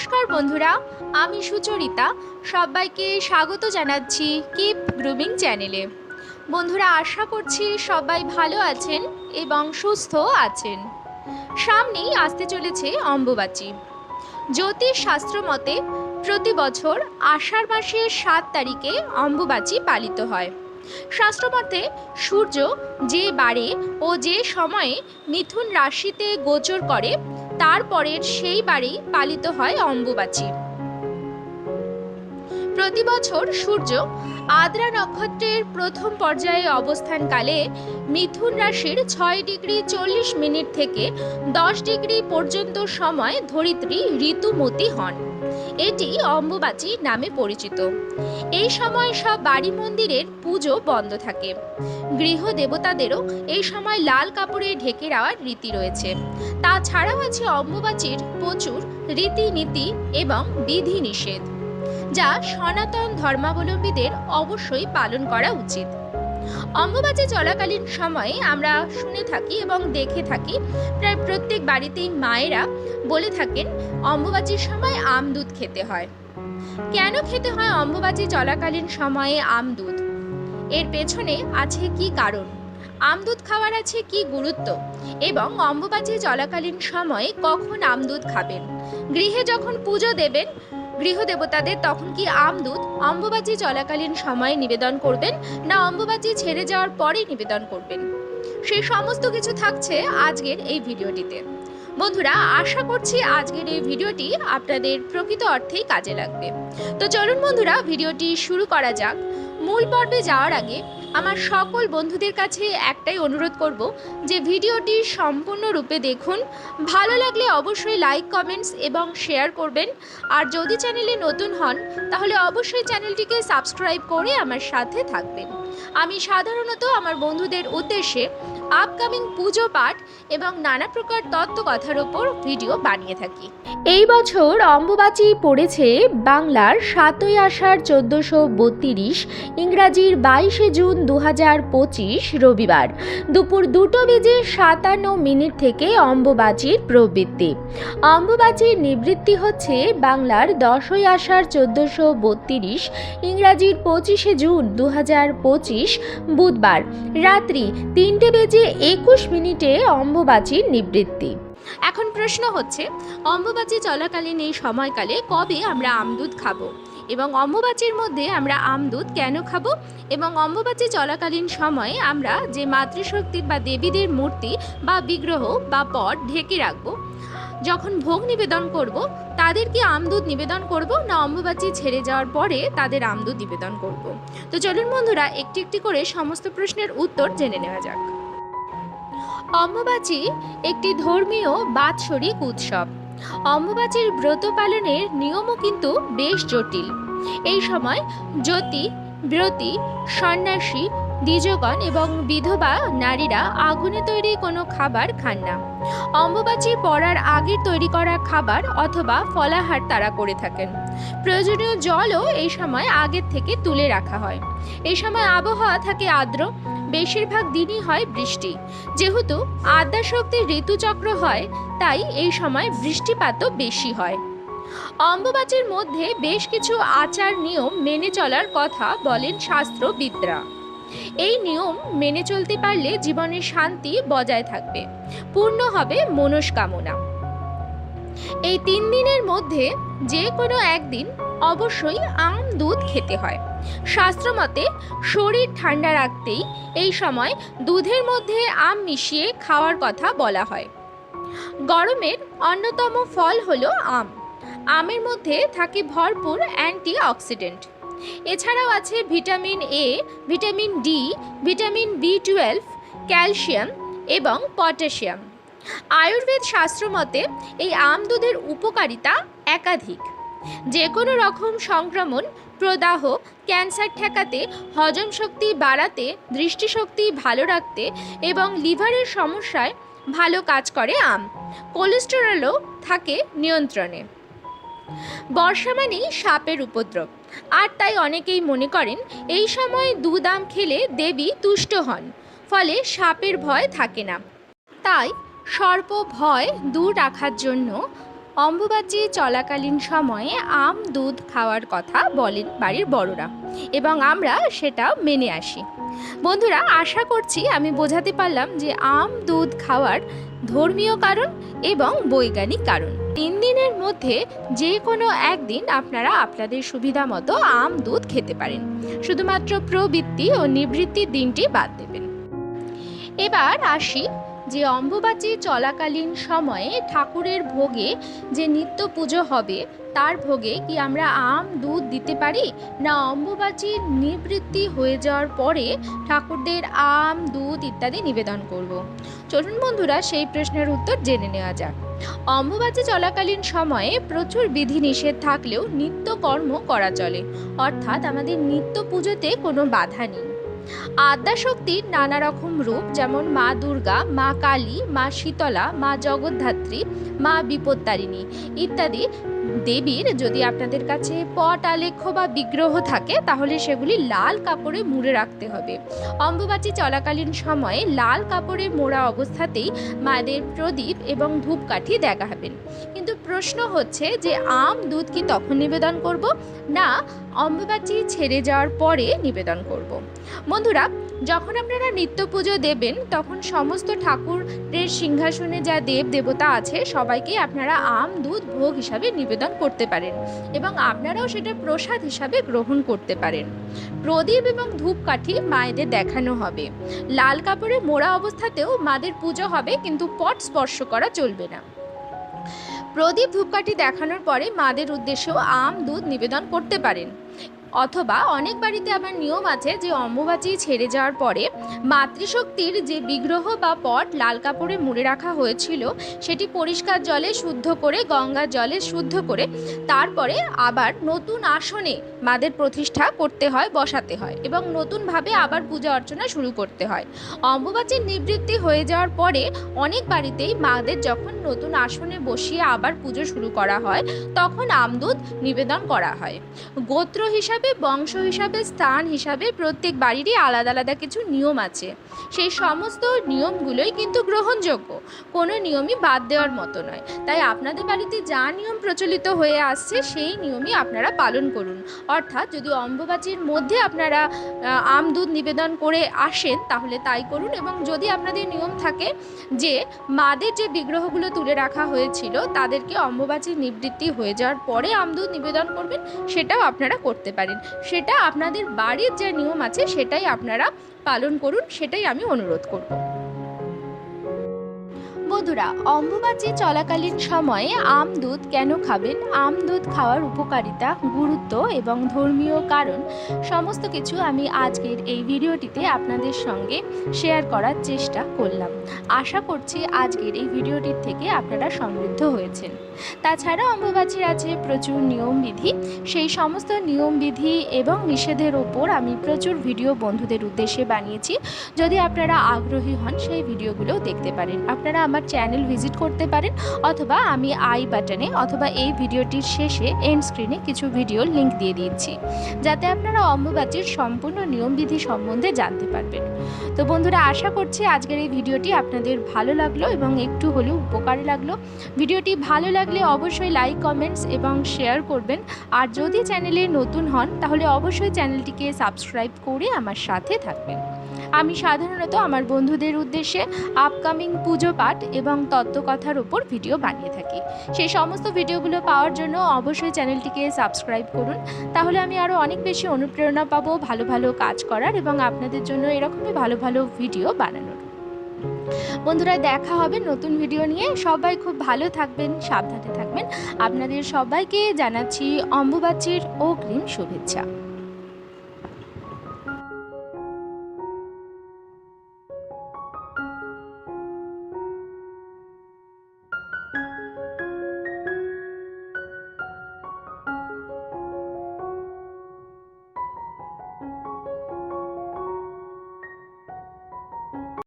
নমস্কার বন্ধুরা, আমি সুচরিতা। সবাইকে স্বাগত জানাচ্ছি কিপ গ্রুমিং চ্যানেলে বন্ধুরা, আশা করছি সবাই ভালো আছেন এবং সুস্থ আছেন। সামনেই আসতে চলেছে অম্বুবাচী। জ্যোতিষ শাস্ত্র মতে, প্রতি বছর আষাঢ় মাসের সাত তারিখে অম্বুবাচী পালিত হয়। শাস্ত্রমতে সূর্য যে বারে ও যে সময়ে মিথুন রাশিতে গোচর করে তারপরের সেই বারেই পালিত হয় অম্বুবাচী। প্রতি বছর সূর্য আদ্রা নক্ষত্রের প্রথম পর্যায়ে অবস্থানকালে মিথুন রাশির ছয় ডিগ্রি চল্লিশ মিনিট থেকে দশ ডিগ্রি পর্যন্ত সময় ধরিত্রী ঋতুমতি হন। এটি অম্বুবাচী নামে পরিচিত। এই সময় সব বাড়ি মন্দিরের পুজো বন্ধ থাকে। গৃহ দেবতাদেরও এই সময় লাল কাপড়ে ঢেকে রাওয়ার রীতি রয়েছে। তাছাড়াও আছে অম্বুবাচীর প্রচুর রীতিনীতি এবং বিধি নিষেধ যা সনাতন ধর্মাবলম্বীদের অবশ্যই পালন করা উচিত। অম্বুবাচী চলাকালীন সময়ে আমরা শুনে থাকি এবং দেখে থাকি, প্রায় প্রত্যেক বাড়িতেই মায়েরা বলে থাকেন, অম্বুবাচীর সময় আম দুধ খেতে হয়। কেন খেতে হয় অম্বুবাচী চলাকালীন সময়ে আম দুধ? এর পেছনে আছে কি কারণ? আমদুধ খাওয়ার আছে কি গুরুত্ব? এবং অম্বুবাচী চলাকালীন সময়ে কখন আমদুধ খাবেন? গৃহে যখন পুজো দেবেন গৃহদেবতাদের তখন কি আমদুধ অম্বুবাচী চলাকালীন সময়ে নিবেদন করবেন, না অম্বুবাচী ছেড়ে যাওয়ার পরেই নিবেদন করবেন? সেই সমস্ত কিছু থাকছে আজকের এই ভিডিওটিতে। বন্ধুরা, আশা করছি আজকের এই ভিডিওটি আপনাদের প্রকৃত অর্থেই কাজে লাগবে। তো চলুন বন্ধুরা, ভিডিওটি শুরু করা যাক। মূল পর্বে যাওয়ার আগে আমার সকল বন্ধুদের কাছে একটাই অনুরোধ করব যে ভিডিওটি সম্পূর্ণরূপে দেখুন। ভালো লাগলে অবশ্যই লাইক, কমেন্টস এবং শেয়ার করবেন। আর যদি চ্যানেলে নতুন হন, তাহলে অবশ্যই চ্যানেলটিকে সাবস্ক্রাইব করে আমার সাথে থাকবেন। আমি সাধারণত আমার বন্ধুদের উদ্দেশ্যে আপকামিং পুজো পাঠ এবং নানা প্রকার তত্ত্ব কথার ওপর ভিডিও বানিয়ে থাকি। এই বছর অম্বুবাচী পড়েছে বাংলার সাতই আষাঢ় চোদ্দোশো বত্রিশ, ইংরাজির বাইশে জুন দু হাজার পঁচিশ রবিবার দুপুর দুটো বেজে সাতান্ন মিনিট থেকে অম্বুবাচীর প্রবৃত্তি। অম্বুবাচীর নিবৃত্তি হচ্ছে বাংলার দশই আষাঢ় চোদ্দোশো বত্রিশ, ইংরাজির পঁচিশে জুন দু হাজার পঁচিশ বুধবার, রাত্রি তিনটে বেজে একুশ মিনিটে অম্বুবাচীর নিবৃত্তি। এখন প্রশ্ন হচ্ছে, অম্বুবাচী চলাকালীন এই সময়কালে কবে আমরা আমদুধ খাব? এবং অম্বুবাচীর মধ্যে আমরা আমদুধ কেন খাব? এবং অম্বুবাচী চলাকালীন সময়ে আমরা যে মাতৃশক্তির বা দেবীদের মূর্তি বা বিগ্রহ বা পট ঢেকে রাখব, যখন ভোগ নিবেদন করব, তাদের কি আমদুধ নিবেদন করব না অম্বুবাচী ছেড়ে যাওয়ার পরে তাদের আমদুধ নিবেদন করব? তো চলুন বন্ধুরা, একটি একটি করে সমস্ত প্রশ্নের উত্তর জেনে নেওয়া যাক। অম্বুবাচী একটি ধর্মীয় বাৎসরিক উৎসব। অম্বুবাচীর ব্রত পালনের নিয়মও কিন্তু বেশ জটিল। এই সময় জ্যোতি, ব্রতী, সন্ন্যাসী, দ্বিজগণ এবং বিধবা নারীরা আগুনে তৈরি কোনো খাবার খান না। অম্বুবাচী পড়ার আগে তৈরি করা খাবার অথবা ফলাহার তারা করে থাকেন। প্রয়োজনীয় জলও এই সময় আগের থেকে তুলে রাখা হয়। এই সময় আবহাওয়া থাকে আর্দ্র বেশিরভাগ দিনই হয় বৃষ্টি। যেহেতু আদ্যা শক্তির ঋতুচক্র হয়, তাই এই সময় বৃষ্টিপাতও বেশি হয়। অম্বুবাচীর মধ্যে বেশ কিছু আচার নিয়ম মেনে চলার কথা বলেন শাস্ত্রবিদরা। এই নিয়ম মেনে চলতে পারলে জীবনের শান্তি বজায় থাকবে, পূর্ণ হবে মনস্কামনা। এই তিন দিনের মধ্যে যে কোনো একদিন অবশ্যই আম, দুধ খেতে হয়। শাস্ত্রমতে শরীর ঠান্ডা রাখতেই এই সময় দুধের মধ্যে আম মিশিয়ে খাওয়ার কথা বলা হয়। গরমের অন্যতম ফল হলো আম। আমের মধ্যে থাকে ভরপুর অ্যান্টি অক্সিডেন্ট এছাড়াও আছে vitamin A, vitamin D, vitamin B twelve, calcium এবং পটাশিয়াম। আয়ুর্বেদ শাস্ত্র মতে এই আম দুধের উপকারিতা একাধিক। যে কোনো রকম সংক্রমণ, প্রদাহ, ক্যান্সার ঠেকাতে, হজম শক্তি বাড়াতে, দৃষ্টিশক্তি ভালো রাখতে এবং লিভারের সমস্যায় ভালো কাজ করে আম। কোলেস্টেরলও থাকে নিয়ন্ত্রণে। বর্ষা মানেই সাপের উপদ্রব। আর তাই অনেকেই মনে করেন, এই সময় দুধ আম খেলে দেবী তুষ্ট হন, ফলে সাপের ভয় থাকে না। তাই সর্প ভয় দূর রাখার জন্য অম্বুবাচী চলাকালীন সময়ে আম দুধ খাওয়ার কথা বলেন বাড়ির বড়রা এবং আমরা সেটা মেনে আসি। বন্ধুরা, আশা করছি আমি বোঝাতে পারলাম যে আম দুধ খাওয়ার ধর্মীয় কারণ এবং বৈজ্ঞানিক কারণ। তিন দিনের মধ্যে যে কোনো একদিন আপনারা আপনাদের সুবিধা মতো আম দুধ খেতে পারেন। শুধুমাত্র প্রবৃত্তি ও নিবৃত্তির দিনটি বাদ দেবেন। এবার আসি যে অম্বুবাচী চলাকালীন সময়ে ঠাকুরের ভোগে যে নিত্য পুজো হবে, তার ভোগে কি আমরা আম, দুধ দিতে পারি? না অম্বুবাচী নিবৃত্তি হয়ে যাওয়ার পরে ঠাকুরদের আম, দুধ ইত্যাদি নিবেদন করব। চলুন বন্ধুরা, সেই প্রশ্নের উত্তর জেনে নেওয়া যাক। অম্বুবাচী চলাকালীন সময়ে প্রচুর বিধি নিষেধ থাকলেও নিত্য কর্ম করা চলে। অর্থাৎ আমাদের নিত্য পুজোতে কোনো বাধা নেই। আদ্যাশক্তির নানা রকম রূপ, যেমন মা দুর্গা, মা কালী, মা শীতলা, মা জগদ্ধাত্রী, মা বিপত্তারিণী ইত্যাদি দেবীর যদি আপনাদের কাছে পট, আলেখ্য বা বিগ্রহ থাকে, তাহলে সেগুলি লাল কাপড়ে মুড়ে রাখতে হবে। অম্বুবাচী চলাকালীন সময়ে লাল কাপড়ে মোড়া অবস্থাতেই মায়েদের প্রদীপ এবং ধূপকাঠি দেখাবেন। কিন্তু প্রশ্ন হচ্ছে যে, আম দুধ কি তখন নিবেদন করব? না অম্বুবাচী ছেড়ে যাওয়ার পরে নিবেদন করব। বন্ধুরা, যখন আপনারা নিত্য পুজো দেবেন, তখন সমস্ত ঠাকুরের সিংহাসনে যা দেব দেবতা আছে, সবাইকে আপনারা আম, দুধ, ভোগ হিসাবে নিবেদন করতে পারেন এবং আপনারাও সেটা প্রসাদ হিসাবে গ্রহণ করতে পারেন। প্রদীপ এবং ধূপকাঠি মায়েদের দেখানো হবে। লাল কাপড়ে মোড়া অবস্থাতেও মাদের পুজো হবে, কিন্তু পট স্পর্শ করা চলবে না। প্রদীপ, ধূপকাঠি দেখানোর পরে মাদের উদ্দেশ্যেও আম, দুধ নিবেদন করতে পারেন। অথবা অনেক বাড়িতে আবার নিয়ম আছে যে অম্বুবাচী ছেড়ে যাওয়ার পরে মাতৃশক্তির যে বিগ্রহ বা পট লাল কাপড়ে মুড়ে রাখা হয়েছিল, সেটি পরিষ্কার জলে শুদ্ধ করে গঙ্গার জলে শুদ্ধ করে, তারপরে আবার নতুন আসনে মাদের প্রতিষ্ঠা করতে হয়, বসাতে হয় এবং নতুনভাবে আবার পূজা অর্চনা শুরু করতে হয়। অম্বুবাচীর নিবৃত্তি হয়ে যাওয়ার পরে অনেক বাড়িতেই মাদের যখন নতুন আসনে বসিয়ে আবার পুজো শুরু করা হয়, তখন আমদুধ নিবেদন করা হয়। গোত্র হিসাবে বংশ হিসাবে, স্থান হিসাবে প্রত্যেক বাড়িরই আলাদা আলাদা কিছু নিয়ম আছে। সেই সমস্ত নিয়মগুলোই কিন্তু গ্রহণযোগ্য। কোনো নিয়মই বাদ দেওয়ার মতো নয়। তাই আপনাদের বাড়িতে যা নিয়ম প্রচলিত হয়ে আসছে, সেই নিয়মই আপনারা পালন করুন। অর্থাৎ যদি অম্বুবাচীর মধ্যে আপনারা আম দুধ নিবেদন করে আসেন, তাহলে তাই করুন এবং যদি আপনাদের নিয়ম থাকে যে, মাদের যে বিগ্রহগুলো তুলে রাখা হয়েছিল, তাদেরকে অম্বুবাচীর নিবৃত্তি হয়ে যাওয়ার পরে আমদুধ নিবেদন করবেন, সেটাও আপনারা করতে পারেন। সেটা আপনাদের বাড়ির যে নিয়ম আছে সেটাই আপনারা পালন করুন সেটাই আমি অনুরোধ করব। বন্ধুরা, অম্বুবাচী চলাকালীন সময়ে আম দুধ কেন খাবেন? আম দুধ খাওয়ার উপকারিতা, গুরুত্ব এবং ধর্মীয় কারণ সমস্ত কিছু আমি আজকের এই ভিডিওটিতে আপনাদের সঙ্গে শেয়ার করার চেষ্টা করলাম। আশা করছি আজকের এই ভিডিওটির থেকে আপনারা সমৃদ্ধ হয়েছেন। তাছাড়া অম্বুবাচীর আছে প্রচুর নিয়মবিধি সেই সমস্ত নিয়মবিধি এবং নিষেধের ওপর আমি প্রচুর ভিডিও বন্ধুদের উদ্দেশ্যে বানিয়েছি। যদি আপনারা আগ্রহী হন, সেই ভিডিওগুলো দেখতে পারেন। আপনারা আমার চ্যানেল ভিজিট করতে পারেন, অথবা আমি আই বাটনে অথবা এই ভিডিওটির শেষে এন্ড স্ক্রিনে কিছু ভিডিওর লিংক দিয়ে দিচ্ছি যাতে আপনারা অম্বুবাচীর সম্পূর্ণ নিয়মবিধি সম্বন্ধে জানতে পারবেন। তো বন্ধুরা, আশা করছি আজকের এই ভিডিওটি আপনাদের ভালো লাগল এবং একটু হলেও উপকারী লাগল। ভিডিওটি ভালো লাগলে অবশ্যই লাইক কমেন্টস এবং শেয়ার করবেন। আর যদি চ্যানেলে নতুন হন, তাহলে অবশ্যই চ্যানেলটিকে সাবস্ক্রাইব করে আমার সাথে থাকবেন। আমি সাধারণত আমার বন্ধুদের উদ্দেশ্যে আপকামিং পুজো পাঠ এবং তত্ত্বকথার ওপর ভিডিও বানিয়ে থাকি। সেই সমস্ত ভিডিওগুলো পাওয়ার জন্য অবশ্যই চ্যানেলটিকে সাবস্ক্রাইব করুন। তাহলে আমি আরও অনেক বেশি অনুপ্রেরণা পাবো, ভালো ভালো কাজ করার এবং আপনাদের জন্য এরকমই ভালো ভালো ভিডিও বানানোর। বন্ধুরা, দেখা হবে নতুন ভিডিও নিয়ে। সবাই খুব ভালো থাকবেন, সাবধানে থাকবেন। আপনাদের সবাইকে জানাচ্ছি অম্বুবাচীর অগ্রিম শুভেচ্ছা।